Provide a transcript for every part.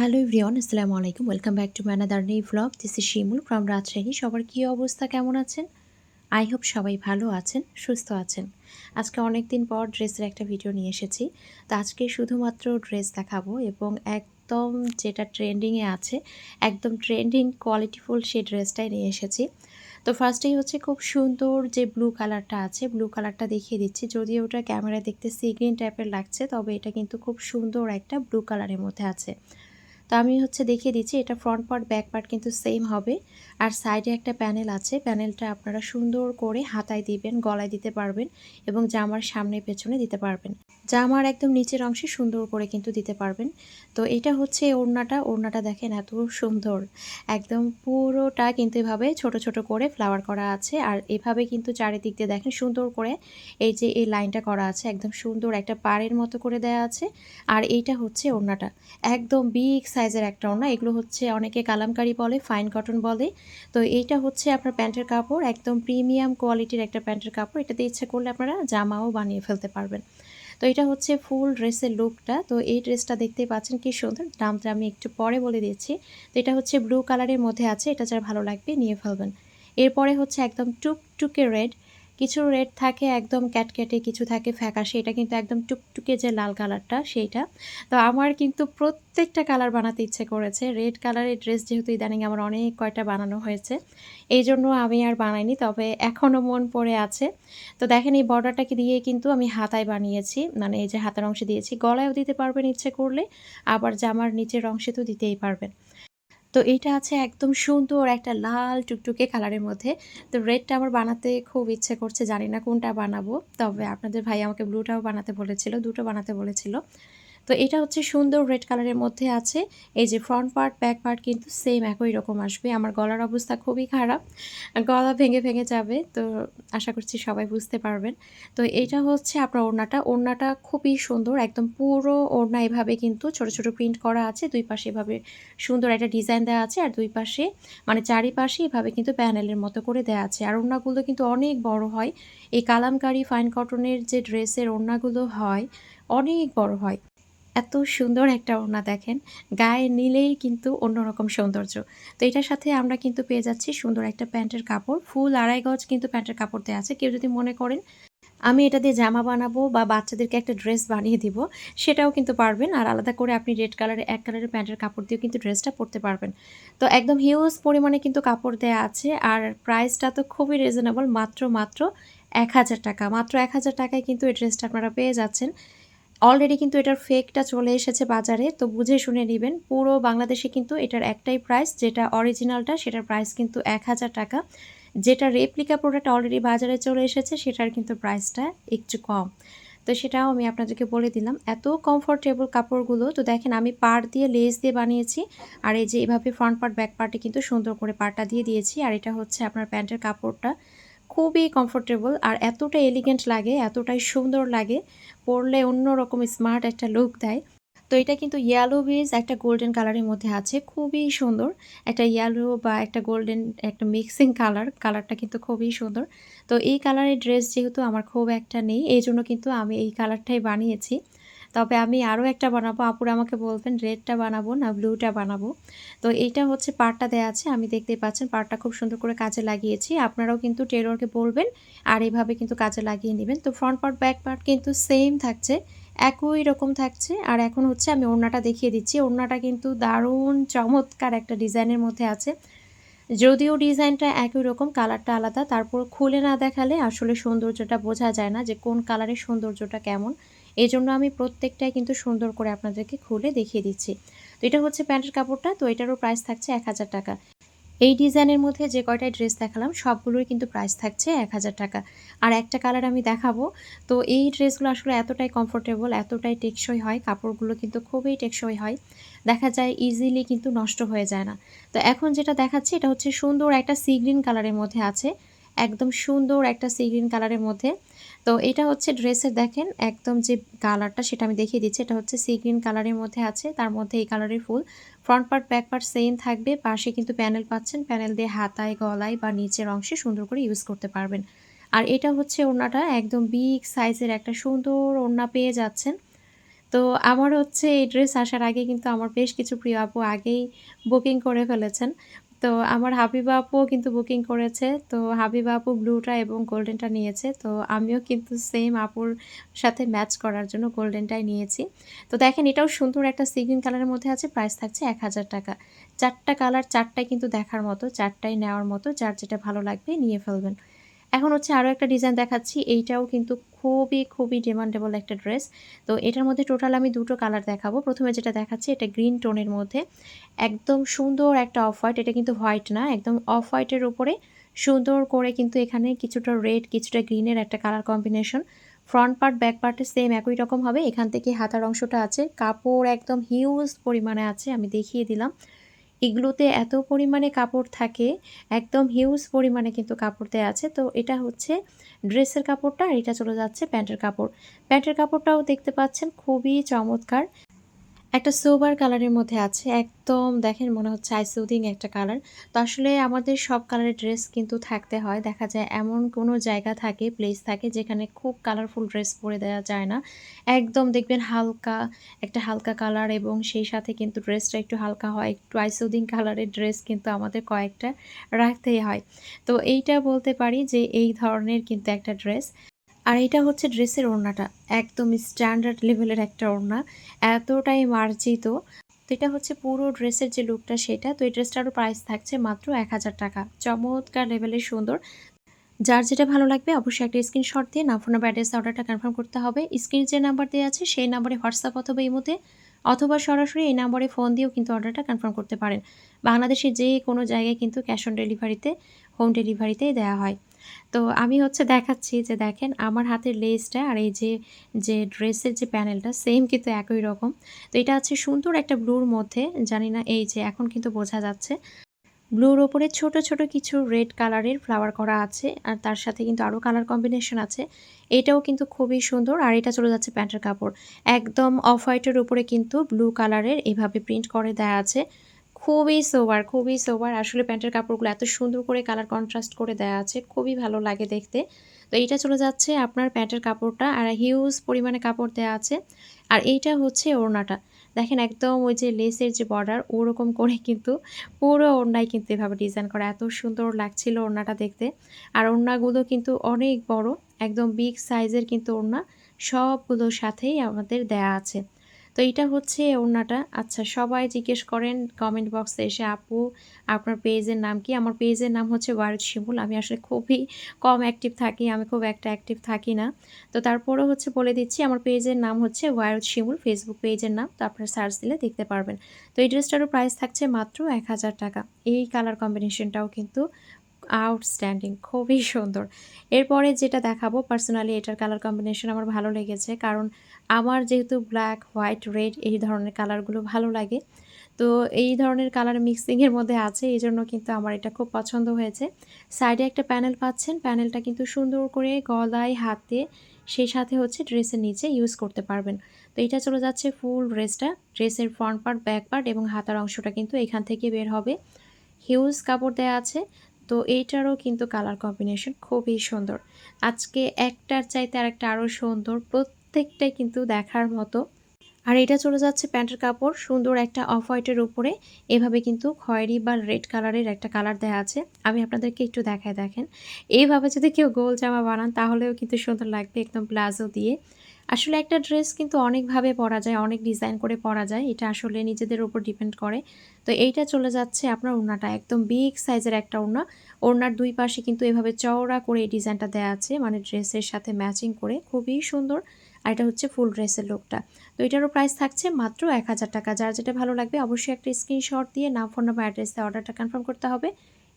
Hello everyone, আসসালামু আলাইকুম। Welcome back to ম্যানাদার নেই vlog this is Shimul from Rajshahi. সবার কী অবস্থা, কেমন আছেন? আই হোপ সবাই ভালো আছেন, সুস্থ আছেন। আজকে অনেক দিন পর ড্রেসের একটা ভিডিও নিয়ে এসেছি। তো আজকে শুধুমাত্র ড্রেস দেখাবো এবং একদম যেটা ট্রেন্ডিংয়ে আছে, একদম ট্রেন্ডিং কোয়ালিটিফুল সেই ড্রেসটাই নিয়ে এসেছি। তো ফার্স্টেই হচ্ছে খুব সুন্দর যে ব্লু কালারটা আছে ব্লু কালারটা দেখিয়ে দিচ্ছি। যদিও ওটা ক্যামেরা দেখতে সি গ্রিন টাইপের লাগছে, তবে এটা কিন্তু খুব সুন্দর একটা ব্লু কালারের মধ্যে আছে। তো আমি হচ্ছে দেখিয়ে দিচ্ছি, এটা ফ্রন্ট পার্ট ব্যাক পার্ট কিন্তু সেম হবে। আর সাইডে একটা প্যানেল আছে প্যানেলটা আপনারা সুন্দর করে হাতায় দিবেন, গলায় দিতে পারবেন এবং জামার সামনে পেছনে দিতে পারবেন। জামার একদম নিচের অংশে সুন্দর করে কিন্তু দিতে পারবেন। তো এটা হচ্ছে ওড়নাটা ওড়নাটা দেখেন এত সুন্দর। একদম পুরোটা কিন্তু এভাবে ছোট ছোট করে ফ্লাওয়ার করা আছে। আর এভাবে কিন্তু চারিদিক দিয়ে দেখেন সুন্দর করে এই যে এই লাইনটা করা আছে, একদম সুন্দর একটা পাড়ের মতো করে দেয়া আছে। আর এইটা হচ্ছে ওড়নাটা। একদম বিগ সাইজের একটা ওড়না। এগুলো হচ্ছে অনেকে কালামকারি বলে ফাইন কটন বলে। তো এইটা হচ্ছে আপনার প্যান্টের কাপড়, একদম প্রিমিয়াম কোয়ালিটির একটা প্যান্টের কাপড়। এটাতে ইচ্ছে করলে আপনারা জামাও বানিয়ে ফেলতে পারবেন। তো এটা হচ্ছে ফুল ড্রেসের লুকটা তো এই ড্রেসটা দেখতেই পাচ্ছেন কি সুন্দর। দামটা আমি একটু পরে বলে দিচ্ছি। তো এটা হচ্ছে ব্লু কালারের মধ্যে আছে। এটা যারা ভালো লাগবে নিয়ে ফেলবেন। এরপরে হচ্ছে একদম টুকটুকে রেড কিছু রেড থাকে, একদম ক্যাটক্যাটে কিছু থাকে, ফ্যাকাশে, এটা কিন্তু একদম টুকটুকে যে লাল কালারটা সেইটা। তো আমার কিন্তু প্রত্যেকটা কালার বানাতে ইচ্ছে করেছে। রেড কালারের ড্রেস যেহেতু ইদানিং আমার অনেক কয়টা বানানো হয়েছে, এই জন্য আমি আর বানাইনি, তবে এখনও মন পড়ে আছে। তো দেখেন, এই বর্ডারটাকে দিয়ে কিন্তু আমি হাতায় বানিয়েছি মানে এই যে হাতার অংশে দিয়েছি। গলায়ও দিতে পারবেন ইচ্ছে করলে, আবার জামার নিচের অংশে তো দিতেই পারবেন। তো এটা আছে একদম সুন্দর একটা লাল টুকটুকে কালারের মধ্যে। তো রেডটা আমার বানাতে খুব ইচ্ছে করছে, জানি না কোনটা বানাবো। তবে আপনাদের ভাই আমাকে ব্লুটাও বানাতে বলেছিল, দুটো বানাতে বলেছিল। তো এটা হচ্ছে সুন্দর রেড কালারের মধ্যে আছে। এই যে ফ্রন্ট পার্ট ব্যাক পার্ট কিন্তু সেম একই রকম আসবে। আমার গলার অবস্থা খুবই খারাপ। গলা ভেঙে ভেঙে যাবে, তো আশা করছি সবাই বুঝতে পারবেন। তো এটা হচ্ছে আপনার ওড়নাটা। ওড়নাটা খুবই সুন্দর, একদম পুরো ওড়না এভাবে কিন্তু ছোট ছোট প্রিন্ট করা আছে। দুই পাশে এভাবে সুন্দর একটা ডিজাইন দেওয়া আছে আর দুই পাশে মানে চারিপাশে এভাবে কিন্তু প্যানেলের মতো করে দেওয়া আছে। আর ওড়নাগুলো কিন্তু অনেক বড় হয়। এই কালামকারি ফাইন কটনের যে ড্রেসের ওড়নাগুলো হয়, অনেক বড় হয়। এত সুন্দর একটা ওড়না দেখেন। গায়ে নিলেই কিন্তু অন্যরকম সৌন্দর্য। তো এটার সাথে আমরা কিন্তু পেয়ে যাচ্ছি সুন্দর একটা প্যান্টের কাপড়। ফুল আড়াই গজ কিন্তু প্যান্টের কাপড় দেওয়া আছে। কেউ যদি মনে করেন, আমি এটা দিয়ে জামা বানাবো বা বাচ্চাদেরকে একটা ড্রেস বানিয়ে দিব, সেটাও কিন্তু পারবেন। আর আলাদা করে আপনি রেড কালারের এক কালারের প্যান্টের কাপড় দিয়েও কিন্তু ড্রেসটা পরতে পারবেন। তো একদম হিউজ পরিমাণে কিন্তু কাপড় দেওয়া আছে। আর প্রাইসটা তো খুবই রিজনেবল, মাত্র মাত্র এক হাজার টাকা। মাত্র এক হাজার টাকায় কিন্তু এই ড্রেসটা আপনারা পেয়ে যাচ্ছেন। অলরেডি কিন্তু এটার ফেকটা চলে এসেছে বাজারে, তো বুঝে শুনে নেবেন। পুরো বাংলাদেশে কিন্তু এটার একটাই প্রাইস যেটা অরিজিনালটা সেটার প্রাইস কিন্তু এক হাজার টাকা। যেটা রেপ্লিকা প্রোডাক্ট অলরেডি বাজারে চলে এসেছে, সেটার কিন্তু প্রাইসটা একটু কম। তো সেটাও আমি আপনাদেরকে বলে দিলাম। এত কমফোর্টেবল কাপড়গুলো, তো দেখেন আমি পাড় দিয়ে লেস দিয়ে বানিয়েছি, আর এই যে এভাবে ফ্রন্ট পার্ট ব্যাক পার্টে কিন্তু সুন্দর করে পাড়টা দিয়ে দিয়েছি। আর এটা হচ্ছে আপনার প্যান্টের কাপড়টা। খুবই কমফোর্টেবল আর এতটা এলিগেন্ট লাগে, এতটাই সুন্দর লাগে, পরলে অন্যরকম স্মার্ট একটা লুক দেয়। তো এটা কিন্তু ইয়েলো বেজ একটা গোল্ডেন কালারের মধ্যে আছে, খুবই সুন্দর। একটা ইয়েলো বা একটা গোল্ডেন একটা মিক্সিং কালার কালারটা কিন্তু খুবই সুন্দর। তো এই কালারের ড্রেস যেহেতু আমার খুব একটা নেই এই জন্য কিন্তু আমি এই কালারটাই বানিয়েছি। তবে আমি আরও একটা বানাবো। আপুরা আমাকে বলবেন রেডটা বানাবো না ব্লুটা বানাবো? তো এইটা হচ্ছে পার্টটা দেওয়া আছে, আমি দেখতেই পাচ্ছেন পার্টটা খুব সুন্দর করে কাজে লাগিয়েছি। আপনারাও কিন্তু টেলরকে বলবেন আর এইভাবে কিন্তু কাজে লাগিয়ে নেবেন। তো ফ্রন্ট পার্ট ব্যাক পার্ট কিন্তু সেম থাকছে, একই রকম থাকছে। আর এখন হচ্ছে আমি ওড়নাটা দেখিয়ে দিচ্ছি। ওড়নাটা কিন্তু দারুণ চমৎকার একটা ডিজাইনের মধ্যে আছে। যদিও ডিজাইনটা একই রকম, কালারটা আলাদা, তারপর খুলে না দেখালে আসলে সৌন্দর্যটা বোঝা যায় না যে কোন কালারের সৌন্দর্যটা কেমন। এই জন্য আমি প্রত্যেকটাই কিন্তু সুন্দর করে আপনাদেরকে খুলে দেখিয়ে দিচ্ছি। তো এটা হচ্ছে প্যান্টের কাপড়টা, তো এটারও প্রাইস থাকছে এক হাজার টাকা। এই ডিজাইনের মধ্যে যে কয়টাই ড্রেস দেখালাম, সবগুলোই কিন্তু প্রাইস থাকছে এক হাজার টাকা। আর একটা কালার আমি দেখাবো, তো এই ড্রেসগুলো আসলে এতটাই কমফোর্টেবল এতটাই টেকসই হয়, কাপড়গুলো কিন্তু খুবই টেকসই হয়। দেখা যায় ইজিলি কিন্তু নষ্ট হয়ে যায় না। তো এখন যেটা দেখাচ্ছি, এটা হচ্ছে সুন্দর একটা সি গ্রিন কালারের মধ্যে আছে। একদম সুন্দর একটা সি গ্রিন কালারের মধ্যে। তো এটা হচ্ছে ড্রেসের দেখেন একদম যে কালারটা সেটা আমি দেখিয়ে দিচ্ছি, এটা হচ্ছে সি গ্রিন কালারের মধ্যে আছে, তার মধ্যে এই কালারের ফুল। Front part, back part same থাকবে, পাশে কিন্তু প্যানেল পাচ্ছেন, প্যানেল দিয়ে হাতায়, গলায় বা নিচের অংশে সুন্দর করে ইউজ করতে পারবেন। আর এটা হচ্ছে ওড়নাটা একদম বিগ সাইজের একটা সুন্দর ওড়না পেয়ে যাচ্ছেন। তো আমার হচ্ছে এই ড্রেস আসার আগে কিন্তু আমার বেশ কিছু প্রিয় আপু আগেই বুকিং করে ফেলেছেন। তো আমার হাবিব আপুও কিন্তু বুকিং করেছে। তো হাবিব আপু ব্লুটা এবং গোল্ডেনটা নিয়েছে। তো আমিও কিন্তু সেম আপুর সাথে ম্যাচ করার জন্য গোল্ডেনটাই নিয়েছি। তো দেখেন এটাও সুন্দর একটা সিগ্রিন কালারের মধ্যে আছে। প্রাইস থাকছে ৳১,০০০ চারটা কালার চারটাই কিন্তু দেখার মতো, চারটাই নেওয়ার মতো। যার যেটা ভালো লাগবে নিয়ে ফেলবেন। এখন হচ্ছে আরও একটা ডিজাইন দেখাচ্ছি। এইটাও কিন্তু খুবই, খুবই ডিমান্ডেবল একটা ড্রেস। তো এটার মধ্যে টোটাল আমি দুটো কালার দেখাবো। প্রথমে যেটা দেখাচ্ছি এটা গ্রিন টোনের মধ্যে। একদম সুন্দর একটা অফ হোয়াইট। এটা কিন্তু হোয়াইট না, একদম অফ হোয়াইটের উপরে সুন্দর করে কিন্তু এখানে কিছুটা রেড, কিছুটা গ্রিনের একটা colour combination. Front part, back পার্টে সেম একই রকম হবে। এখান থেকে হাতার অংশটা আছে। কাপড় একদম হিউজ পরিমাণে আছে। আমি দেখিয়ে দিলাম। এগুলোতে এত পরিমাণে কাপড় থাকে, একদম হিউজ পরিমাণে কিন্তু কাপড় দেওয়া আছে। তো এটা হচ্ছে ড্রেসের কাপড়টা আর এটা চলে যাচ্ছে প্যান্টের কাপড়। প্যান্টের কাপড়টাও দেখতে পাচ্ছেন খুবই চমৎকার। একটা সোবার কালারের মধ্যে আছে। একদম দেখেন মনে হচ্ছে আই সুদিং একটা কালার। তো আসলে আমাদের সব কালারের ড্রেস কিন্তু থাকতে হয়। দেখা যায় এমন কোনো জায়গা থাকে, প্লেস থাকে যেখানে খুব কালারফুল ড্রেস পরে দেওয়া যায় না। একদম দেখবেন হালকা একটা হালকা কালার এবং সেই সাথে কিন্তু ড্রেসটা একটু হালকা হয়। একটু আই সুদিং কালারের ড্রেস কিন্তু আমাদের কয়েকটা রাখতেই হয়। তো এইটা বলতে পারি যে এই ধরনের কিন্তু একটা ড্রেস। আর এটা হচ্ছে ড্রেসের ওড়নাটা। একদম স্ট্যান্ডার্ড লেভেলের একটা ওড়না। এতটাই মার্জিত। তো এটা হচ্ছে পুরো ড্রেসের যে লুকটা সেটা। তো এই ড্রেসটারও প্রাইস থাকছে মাত্র ৳১,০০০ চমৎকার লেভেলের সুন্দর। যার যেটা ভালো লাগবে অবশ্যই একটা স্ক্রিনশট দিয়ে নাম, ফোন নাম্বার, অ্যাড্রেস অর্ডারটা কনফার্ম করতে হবে। স্ক্রিনে যে নাম্বার দেওয়া আছে সেই নাম্বারে হোয়াটসঅ্যাপ অথবা ইমোতে অথবা সরাসরি এই নাম্বারে ফোন দিয়েও কিন্তু অর্ডারটা কনফার্ম করতে পারেন। বাংলাদেশের যে কোনো জায়গায় কিন্তু ক্যাশ অন ডেলিভারিতে হোম ডেলিভারিতেই দেওয়া হয়। তো আমি হচ্ছে দেখাচ্ছি যে দেখেন আমার হাতের লেসটা আর এই যে, যে ড্রেসের যে প্যানেলটা সেম কিন্তু একই রকম। তো এটা আছে সুন্দর একটা ব্লুর মধ্যে জানি না এই যে এখন কিন্তু বোঝা যাচ্ছে। ব্লুর ওপরে ছোট, ছোট কিছু রেড কালারের ফ্লাওয়ার করা আছে আর তার সাথে কিন্তু আরও কালার কম্বিনেশন আছে। এটাও কিন্তু খুবই সুন্দর আর এটা চলে যাচ্ছে প্যান্টের কাপড়। একদম অফ হোয়াইটের উপরে কিন্তু ব্লু কালারের এভাবে প্রিন্ট করে দেয়া আছে। খুবই সোবার, খুবই সোবার। আসলে প্যান্টের কাপড়গুলো এত সুন্দর করে কালার কন্ট্রাস্ট করে দেওয়া আছে। খুবই ভালো লাগে দেখতে। তো এইটা চলে যাচ্ছে আপনার প্যান্টের কাপড়টা আর হিউজ পরিমাণে কাপড় দেওয়া আছে। আর এইটা হচ্ছে ওড়নাটা। দেখেন একদম ওই যে লেসের যে বর্ডার ওরকম করে কিন্তু পুরো ওড়নায় কিন্তু এভাবে ডিজাইন করা। এত সুন্দর লাগছিল ওড়নাটা দেখতে। আর ওড়নাগুলো কিন্তু অনেক বড়। একদম বিগ সাইজের কিন্তু ওড়না। সবগুলোর সাথেই আমাদের দেয়া আছে। তো এটা হচ্ছে ওড়নাটা। আচ্ছা সবাই জিজ্ঞেস করেন কমেন্ট বক্সে এসে আপু আপনার পেজের নাম কি? আমার পেজের নাম হচ্ছে ওয়ারুদ শিমুল। আমি আসলে খুবই কম অ্যাক্টিভ থাকি। আমি খুব একটা অ্যাক্টিভ থাকি না। তো তারপরেও হচ্ছে বলে দিচ্ছি আমার পেজের নাম হচ্ছে ওয়ারুদ শিমুল ফেসবুক পেজের নাম। তো আপনারা সার্চ দিলে দেখতে পারবেন। তো এই ড্রেসটারও প্রাইস থাকছে মাত্র ৳১,০০০ এই কালার কম্বিনেশনটাও কিন্তু আউটস্ট্যান্ডিং খুবই সুন্দর। এরপরে যেটা দেখাবো পার্সোনালি এটার কালার কম্বিনেশন আমার ভালো লেগেছে। কারণ আমার যেহেতু ব্ল্যাক, হোয়াইট, রেড এই ধরনের কালারগুলো ভালো লাগে। তো এই ধরনের কালার মিক্সিংয়ের মধ্যে আছে এই জন্য কিন্তু আমার এটা খুব পছন্দ হয়েছে। সাইডে একটা প্যানেল পাচ্ছেন। প্যানেলটা কিন্তু সুন্দর করে গলায়, হাতে সেই সাথে হচ্ছে ড্রেসের নিচে ইউজ করতে পারবেন। তো এটা চলে যাচ্ছে ফুল ড্রেসটা। ড্রেসের ফ্রন্ট পার্ট, ব্যাক পার্ট এবং হাতার অংশটা কিন্তু এখান থেকে বের হবে। হিউজ কাপড় দেয়া আছে। তো এইটারও কিন্তু কালার কম্বিনেশন খুবই সুন্দর। আজকে একটার চাইতে আরেকটা আরও সুন্দর। প্রত্যেকটাই কিন্তু দেখার মতো। আর এটা চলে যাচ্ছে প্যান্টের কাপড়, সুন্দর একটা অফ হোয়াইটের উপরে এভাবে কিন্তু খয়েরি বা রেড কালারের একটা কালার দেওয়া আছে আমি আপনাদেরকে একটু দেখায় দেখেন এইভাবে যদি কেউ গোল জামা বানান, তাহলেও কিন্তু সুন্দর লাগবে একদম প্লাজো দিয়ে আসলে একটা ড্রেস কিন্তু অনেকভাবে পরা যায়, অনেক ডিজাইন করে পরা যায়। এটা আসলে নিজেদের উপর ডিপেন্ড করে। তো এইটা চলে যাচ্ছে আপনার ওড়নাটা, একদম বিগ সাইজের একটা ওড়না। ওড়নার দুই পাশে কিন্তু এভাবে চওড়া করে এই ডিজাইনটা দেওয়া আছে মানে ড্রেসের সাথে ম্যাচিং করে। খুবই সুন্দর। আর এটা হচ্ছে ফুল ড্রেসের লোকটা। তো এটারও প্রাইস থাকছে মাত্র এক হাজার টাকা। যার যেটা ভালো লাগবে অবশ্যই একটা স্ক্রিনশট দিয়ে নাম, ফোন নাম্বার, অ্যাড্রেস দিয়ে অর্ডারটা কনফার্ম করতে হবে।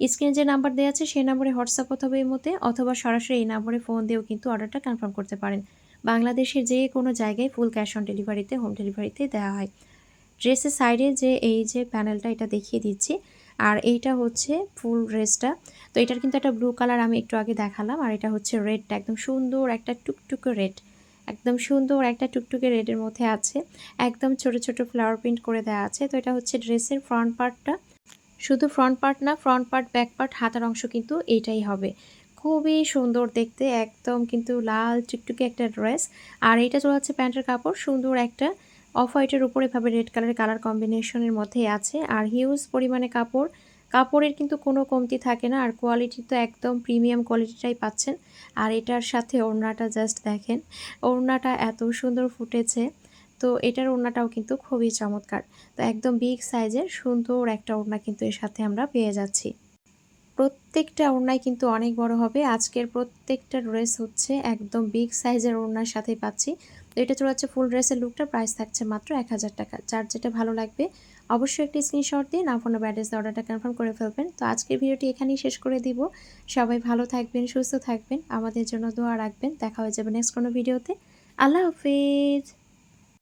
স্ক্রিনে যে নাম্বার দেওয়া আছে সেই নাম্বারে হোয়াটসঅ্যাপ অথবা এই মতে অথবা সরাসরি এই নাম্বারে ফোন দিয়েও কিন্তু অর্ডারটা কনফার্ম করতে পারেন। বাংলাদেশের যে কোনো জায়গায় ফুল ক্যাশ অন ডেলিভারিতে হোম ডেলিভারিতে দেওয়া হয়। ড্রেসের সাইডে যে এই যে প্যানেলটা এটা দেখিয়ে দিচ্ছি, আর এইটা হচ্ছে ফুল ড্রেসটা তো এটার কিন্তু একটা ব্লু কালার আমি একটু আগে দেখালাম, আর এটা হচ্ছে রেডটা একদম সুন্দর একটা টুকটুকে রেড একদম সুন্দর একটা টুকটুকে রেডের মধ্যে আছে। একদম ছোট ছোট ফ্লাওয়ার প্রিন্ট করে দেওয়া আছে। তো এটা হচ্ছে ড্রেসের ফ্রন্ট পার্টটা শুধু ফ্রন্ট পার্ট না ফ্রন্ট পার্ট ব্যাক পার্ট হাতার অংশ কিন্তু এইটাই হবে। খুবই সুন্দর দেখতে, একদম কিন্তু লাল টুকটুকে একটা ড্রেস। আর এটা চলে যাচ্ছে প্যান্টের কাপড়, সুন্দর একটা অফ হোয়াইটের উপরে এভাবে রেড কালারের কালার কম্বিনেশনের মধ্যে আছে। আর হিউজ পরিমাণে কাপড়, কাপড়ের কিন্তু কোনো কমতি থাকে না। আর কোয়ালিটি তো একদম প্রিমিয়াম কোয়ালিটিটাই পাচ্ছেন। আর এটার সাথে ওড়নাটা জাস্ট দেখেন, ওড়নাটা এত সুন্দর ফুটেছে। তো এটার ওড়নাটাও কিন্তু খুবই চমৎকার। তো একদম বিগ সাইজের সুন্দর একটা ওড়না কিন্তু এর সাথে আমরা পেয়ে যাচ্ছি। প্রত্যেকটা ওড়নাই কিন্তু অনেক বড় হবে। আজকের প্রত্যেকটা ড্রেস হচ্ছে একদম বিগ সাইজের ওড়নার সাথেই পাচ্ছি। তো এটা চলে যাচ্ছে ফুল ড্রেসের লুকটা, প্রাইস থাকছে মাত্র এক হাজার টাকা। যার যেটা ভালো লাগবে, অবশ্যই একটি স্ক্রিনশট দিয়ে না ফোনে ব্যাড্রেস অর্ডারটা কনফার্ম করে ফেলবেন। তো আজকের ভিডিওটি এখানেই শেষ করে দিব। সবাই ভালো থাকবেন, সুস্থ থাকবেন। আমাদের জন্য দোয়া রাখবেন। দেখা হয়ে যাবে নেক্সট কোনো ভিডিওতে। আল্লাহ হাফিজ।